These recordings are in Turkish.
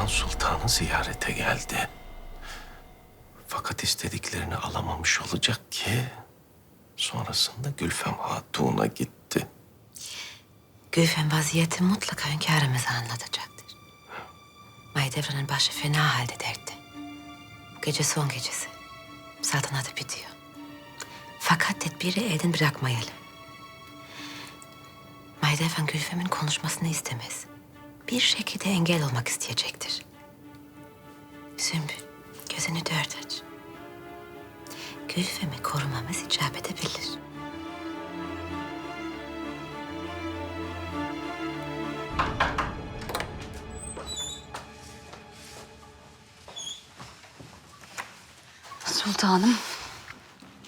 Mahidevran Sultan'ı ziyarete geldi. Fakat istediklerini alamamış olacak ki... ...sonrasında Gülfem Hatun'a gitti. Gülfem vaziyeti mutlaka hünkârımıza anlatacaktır. Mahidevran'ın başı fena halde dertte. Bu gece son gecesi. Saltanatı bitiyor. Fakat tedbiri elden bırakmayalım. Mahidevran Gülfem'in konuşmasını istemez. Bir şekilde engel olmak isteyecektir. Sümbül, gözünü dört aç. Gülfem'i korumamız icap edebilir. Sultanım.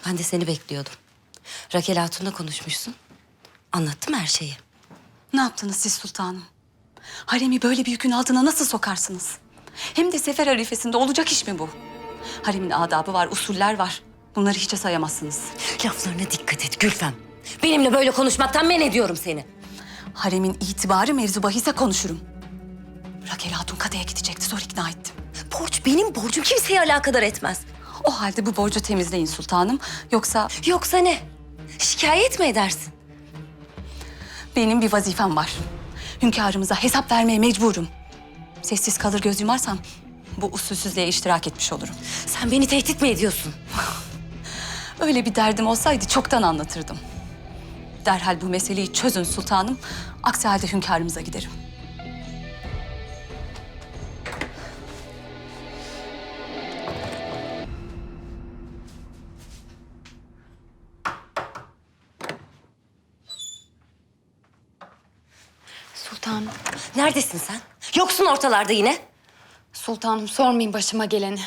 Ben de seni bekliyordum. Rakel Hatun'la konuşmuşsun. Anlattım her şeyi. Ne yaptınız siz sultanım? Haremi böyle bir yükün altına nasıl sokarsınız? Hem de sefer harifesinde olacak iş mi bu? Haremin adabı var, usuller var. Bunları hiçe sayamazsınız. Laflarına dikkat et Gülfem. Benimle böyle konuşmaktan men ediyorum seni. Haremin itibarı mevzu bahise konuşurum. Rakel Hatun Kadı'ya gidecekti, zor ikna ettim. Borç benim borcum kimseye alakadar etmez. O halde bu borcu temizleyin sultanım. Yoksa Yoksa ne? Şikayet mi edersin? benim bir vazifem var. Hünkârımıza hesap vermeye mecburum. Sessiz kalır göz yumarsam bu usulsüzlüğe iştirak etmiş olurum. Sen beni tehdit mi ediyorsun? Öyle bir derdim olsaydı çoktan anlatırdım. Derhal bu meseleyi çözün sultanım. Aksi halde hünkârımıza giderim. Sultanım, Neredesin sen? Yoksun ortalarda yine. sultanım sormayın başıma geleni.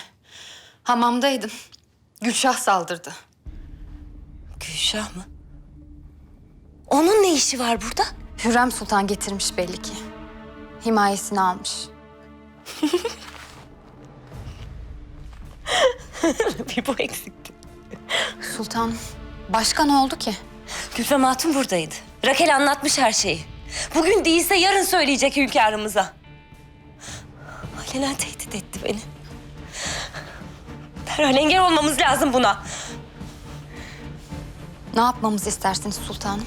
Hamamdaydım. Gülşah saldırdı. Gülşah mı? Onun ne işi var burada? Hürrem Sultan getirmiş belli ki. Himayesini almış. bir bu eksikti. Sultan, başka ne oldu ki? Gülfem Hatun buradaydı. Rakel anlatmış her şeyi. Bugün değilse yarın söyleyecek hünkârımıza. Alenen tehdit etti beni. Derhal engel olmamız lazım buna. Ne yapmamızı istersiniz sultanım?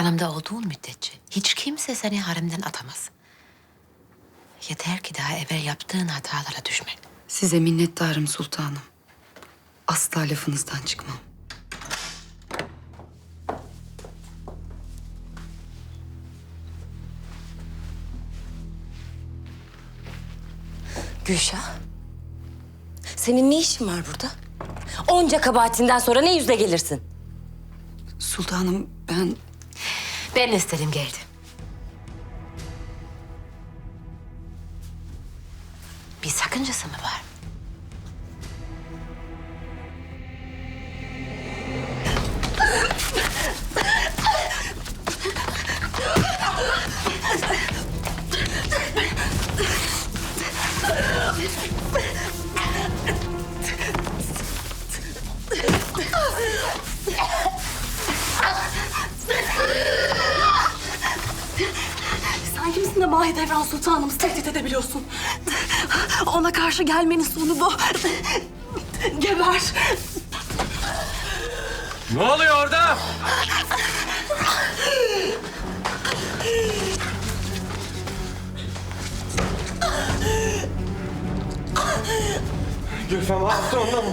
Yanımda olduğun müddetçe hiç kimse seni haremden atamaz. Yeter ki daha evvel yaptığın hatalara düşme. Size minnettarım sultanım. Asla lafınızdan çıkmam. Gülşah. Senin ne işin var burada? Onca kabahatinden sonra ne yüzle gelirsin? Sultanım ben Ben istedim geldi. Bir sakıncası mı var? Sen kimsin de Mahidevran Sultanımızı tehdit edebiliyorsun? Ona karşı gelmenin sonu bu. Geber. Ne oluyor orada? Gülfem Hatun'um.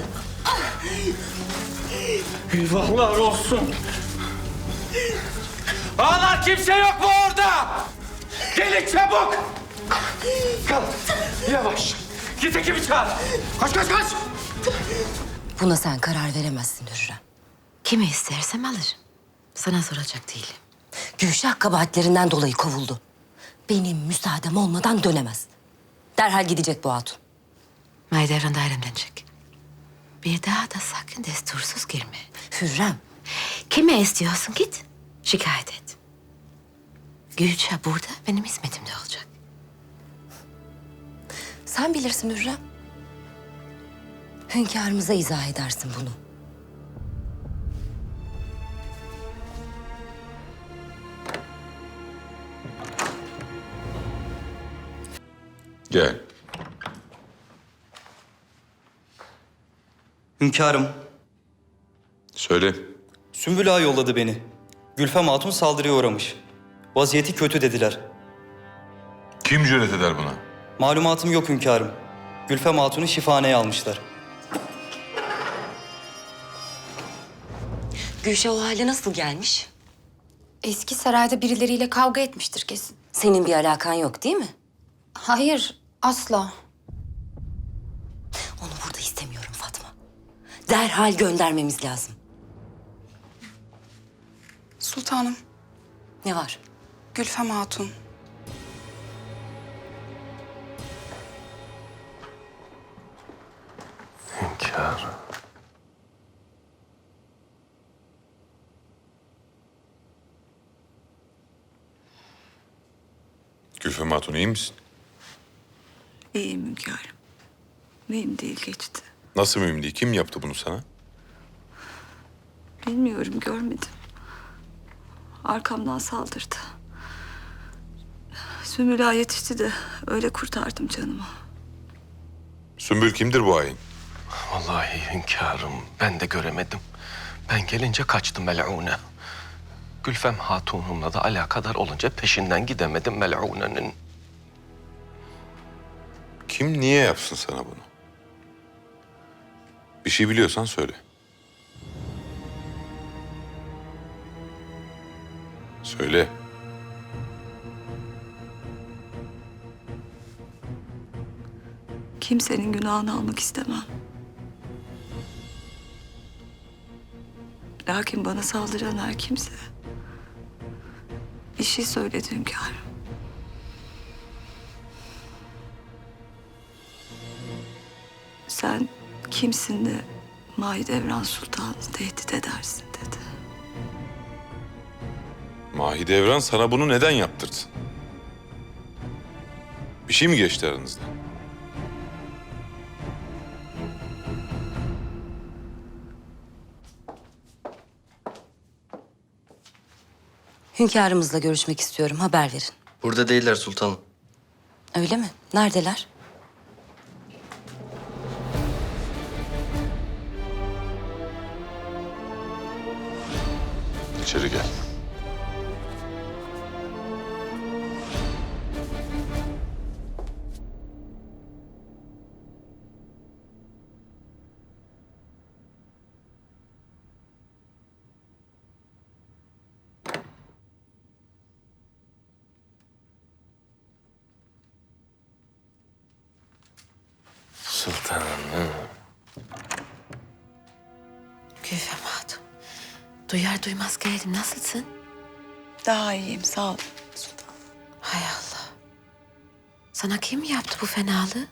Eyvahlar olsun. Ağlar kimse yok mu orada? Gelin çabuk. Kal. Yavaş. Git ekibi çağır. Koş koş koş. Buna sen karar veremezsin Hürrem. Kimi istersem alırım. Sana soracak değilim. Gülşah kabahatlerinden dolayı kovuldu. Benim müsaadem olmadan dönemez. Derhal gidecek bu hatun. Mahidevran dairemden çık. Bir daha da sakın destursuz girme. Hürrem. Kime istiyorsun git. Şikayet et. Gülça burada benim hizmetimde olacak. Sen bilirsin Hürrem. Hünkârımıza izah edersin bunu. Gel. Hünkârım, Söyle. Sümbül Ağa yolladı beni. Gülfem Hatun saldırıya uğramış. Vaziyeti kötü dediler. Kim cüret eder buna? Malumatım yok hünkârım. Gülfem Hatun'u şifaneye almışlar. Gülşah o hale nasıl gelmiş? Eski sarayda birileriyle kavga etmiştir kesin. Senin bir alakan yok değil mi? Hayır, asla. Onu burada istemiyorum Fatma. Derhal göndermemiz lazım. Sultanım, Ne var? Gülfem Hatun. Hünkârım. Gülfem Hatun iyi misin? İyiyim hünkârım. Mühim değil geçti. Nasıl mühim değil? Kim yaptı bunu sana? Bilmiyorum görmedim. Arkamdan saldırdı. Sümbül Ağa yetişti de öyle kurtardım canımı. Sümbül kimdir bu hain? Vallahi hünkârım ben de göremedim. Ben gelince kaçtım mel'une. Gülfem Hatun'umla da alakadar olunca peşinden gidemedim mel'unenin. Kim niye yapsın sana bunu? Bir şey biliyorsan söyle. Söyle. Kimsenin günahını almak istemem. Lakin bana saldıran her kimse bir şey söyledi hünkârım. Sen kimsin de Mahidevran Sultan'ı tehdit edersin dedi. Mahidevran sana bunu neden yaptırdı? Bir şey mi geçti aranızda? Hünkârımızla görüşmek istiyorum. Haber verin. Burada değiller sultanım. Öyle mi? Neredeler? İçeri gel. Sultanım. Gülfem Hatun. Duyar duymaz geldim. Nasılsın? Daha iyiyim sağ ol sultanım. Hay Allah. Sana kim yaptı bu fenalığı?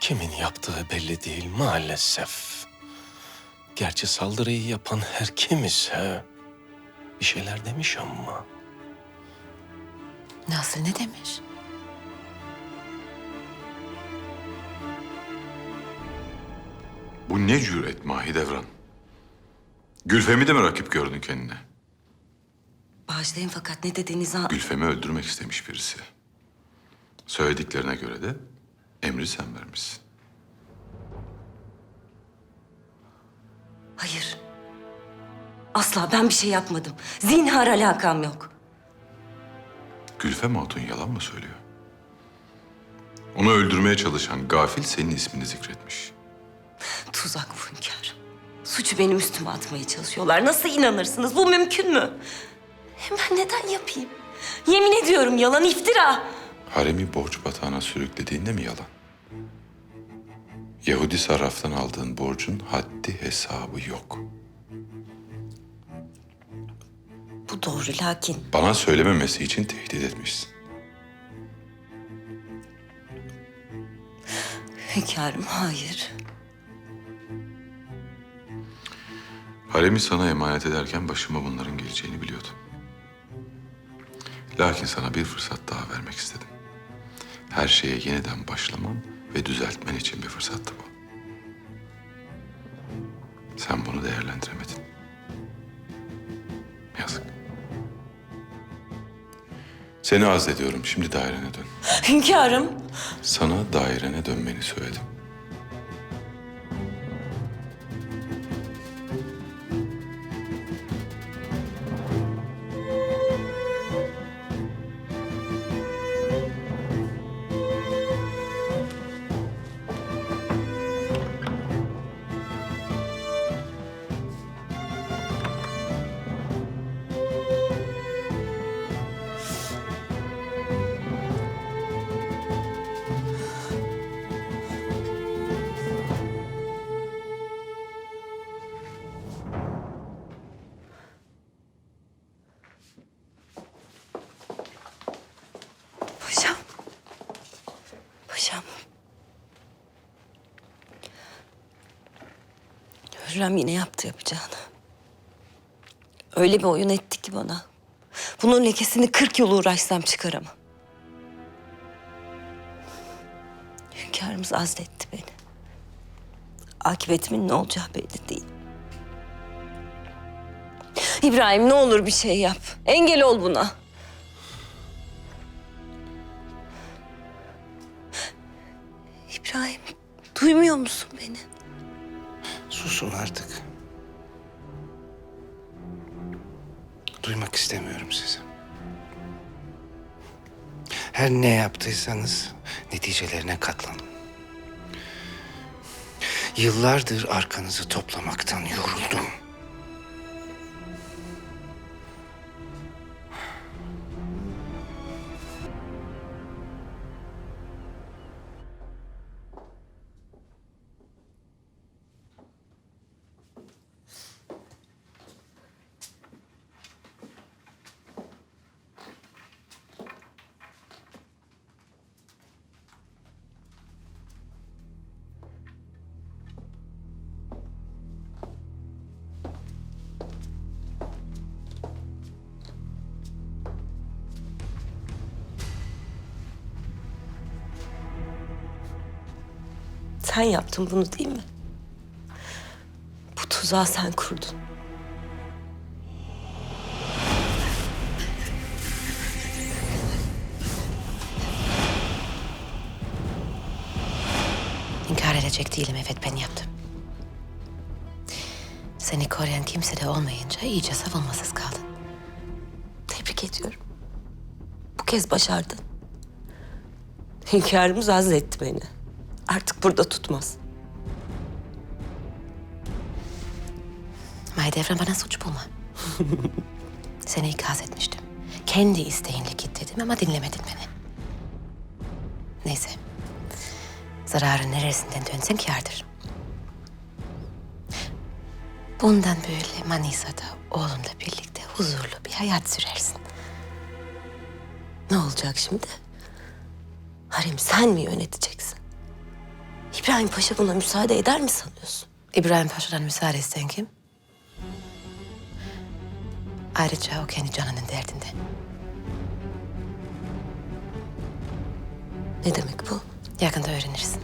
Kimin yaptığı belli değil maalesef. Gerçi saldırıyı yapan her kim ise bir şeyler demiş ama. Nasıl ne demiş? Bu ne cüret Mahidevran? Gülfem'i de mi rakip gördün kendine? Bağışlayın fakat ne dediğinizi... an- Gülfem'i öldürmek istemiş birisi. Söylediklerine göre de emri sen vermişsin. Hayır. Asla ben bir şey yapmadım. Zinhar alakam yok. Gülfem Hatun yalan mı söylüyor? Onu öldürmeye çalışan gafil senin ismini zikretmiş. Tuzak bu hünkârım. Suçu benim üstüme atmaya çalışıyorlar. Nasıl inanırsınız? Bu mümkün mü? Hem ben neden yapayım? Yemin ediyorum yalan iftira. Haremi borç batağına sürüklediğinde mi yalan? Yahudi sarraftan aldığın borcun haddi hesabı yok. Bu doğru lakin Bana söylememesi için tehdit etmişsin. Hünkârım hayır. Haremi sana emanet ederken başıma bunların geleceğini biliyordum. Lakin sana bir fırsat daha vermek istedim. Her şeye yeniden başlaman ve düzeltmen için bir fırsattı bu. Sen bunu değerlendiremedin. Seni azlediyorum. Şimdi dairene dön. Hünkârım. Sana dairene dönmeni söyledim. Hürrem yine yaptı yapacağını. Öyle bir oyun etti ki bana. Bunun lekesini kırk yıl uğraşsam çıkaramam. Hünkârımız azletti beni. Akıbetimin ne olacağı belli değil. İbrahim ne olur bir şey yap. Engel ol buna. İbrahim, duymuyor musun beni? Susun artık. Duymak istemiyorum sizi. Her ne yaptıysanız neticelerine katlanın. Yıllardır arkanızı toplamaktan yoruldum. Sen yaptın bunu değil mi? Bu tuzağı sen kurdun. İnkar edecek değilim evet ben yaptım. Seni koruyan kimse de olmayınca iyice savunmasız kaldın. Tebrik ediyorum. Bu kez başardın. Hünkârımız azletti beni. Artık burada tutmaz. Mahidevran bana suç bulma. Seni ikaz etmiştim. Kendi isteğinle git dedim ama dinlemedin beni. Neyse. Zararın neresinden dönsen kârdır. Bundan böyle Manisa'da oğlunla birlikte huzurlu bir hayat sürersin. Ne olacak şimdi? Harem sen mi yöneteceksin? İbrahim Paşa buna müsaade eder mi sanıyorsun? İbrahim Paşa'dan müsaade isteyen kim? Ayrıca o kendi canının derdinde. Ne demek bu? Yakında öğrenirsin.